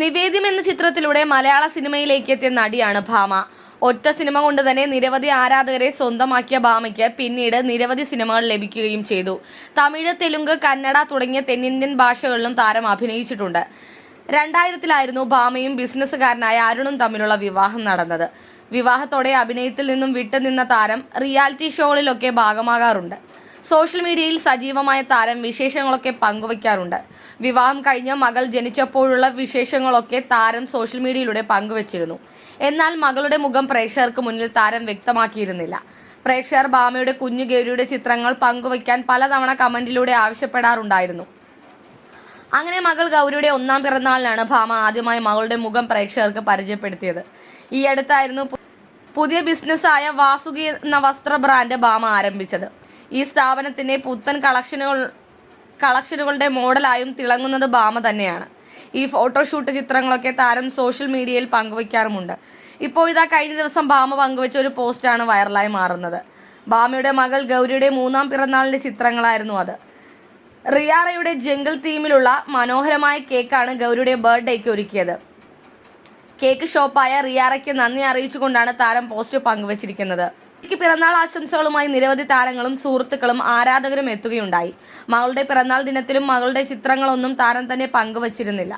നിവേദ്യം എന്ന ചിത്രത്തിലൂടെ മലയാള സിനിമയിലേക്ക് എത്തിയ നടിയാണ് ഭാമ. ഒറ്റ സിനിമ കൊണ്ട് തന്നെ നിരവധി ആരാധകരെ സ്വന്തമാക്കിയ ഭാമയ്ക്ക് പിന്നീട് നിരവധി സിനിമകൾ ലഭിക്കുകയും ചെയ്തു. തമിഴ് തെലുങ്ക് കന്നഡ തുടങ്ങിയ തെന്നിന്ത്യൻ ഭാഷകളിലും താരം അഭിനയിച്ചിട്ടുണ്ട്. രണ്ടായിരത്തിലായിരുന്നു ഭാമയും ബിസിനസ്സുകാരനായ അരുണും തമ്മിലുള്ള വിവാഹം നടന്നത്. വിവാഹത്തോടെ അഭിനയത്തിൽ നിന്നും വിട്ടുനിന്ന താരം റിയാലിറ്റി ഷോകളിലൊക്കെ ഭാഗമാകാറുണ്ട്. സോഷ്യൽ മീഡിയയിൽ സജീവമായ താരം വിശേഷങ്ങളൊക്കെ പങ്കുവയ്ക്കാറുണ്ട്. വിവാഹം കഴിഞ്ഞ മകൾ ജനിച്ചപ്പോഴുള്ള വിശേഷങ്ങളൊക്കെ താരം സോഷ്യൽ മീഡിയയിലൂടെ പങ്കുവച്ചിരുന്നു. എന്നാൽ മകളുടെ മുഖം പ്രേക്ഷകർക്ക് മുന്നിൽ താരം വ്യക്തമാക്കിയിരുന്നില്ല. പ്രേക്ഷകർ ഭാമയുടെ കുഞ്ഞു ഗൗരിയുടെ ചിത്രങ്ങൾ പങ്കുവയ്ക്കാൻ പലതവണ കമന്റിലൂടെ ആവശ്യപ്പെടാറുണ്ടായിരുന്നു. അങ്ങനെ മകൾ ഗൗരിയുടെ ഒന്നാം പിറന്നാളിലാണ് ഭാമ ആദ്യമായി മകളുടെ മുഖം പ്രേക്ഷകർക്ക് പരിചയപ്പെടുത്തിയത്. ഈ അടുത്തായിരുന്നു പുതിയ ബിസിനസ്സായ വാസുകി എന്ന വസ്ത്ര ബ്രാൻഡ് ഭാമ ആരംഭിച്ചത്. ഈ സ്ഥാപനത്തിന്റെ പുത്തൻ കളക്ഷനുകൾ കളക്ഷനുകളുടെ മോഡലായും തിളങ്ങുന്നത് ബാമ തന്നെയാണ്. ഈ ഫോട്ടോഷൂട്ട് ചിത്രങ്ങളൊക്കെ താരം സോഷ്യൽ മീഡിയയിൽ പങ്കുവയ്ക്കാറുമുണ്ട്. ഇപ്പോൾ ഇതാ കഴിഞ്ഞ ദിവസം ബാമ പങ്കുവച്ച ഒരു പോസ്റ്റാണ് വൈറലായി മാറുന്നത്. ബാമയുടെ മകൾ ഗൗരിയുടെ മൂന്നാം പിറന്നാളിന്റെ ചിത്രങ്ങളായിരുന്നു അത്. റിയാറയുടെ ജംഗിൾ തീമിലുള്ള മനോഹരമായ കേക്കാണ് ഗൗരിയുടെ ബർത്ത്ഡേക്ക് ഒരുക്കിയത്. കേക്ക് ഷോപ്പായ റിയാറയ്ക്ക് നന്ദി അറിയിച്ചുകൊണ്ടാണ് താരം പോസ്റ്റ് പങ്കുവച്ചിരിക്കുന്നത്. എനിക്ക് പിറന്നാൾ ആശംസകളുമായി നിരവധി താരങ്ങളും സുഹൃത്തുക്കളും ആരാധകരും എത്തുകയുണ്ടായി. മകളുടെ പിറന്നാൾ ദിനത്തിലും മകളുടെ ചിത്രങ്ങളൊന്നും താരം തന്നെ പങ്കുവച്ചിരുന്നില്ല.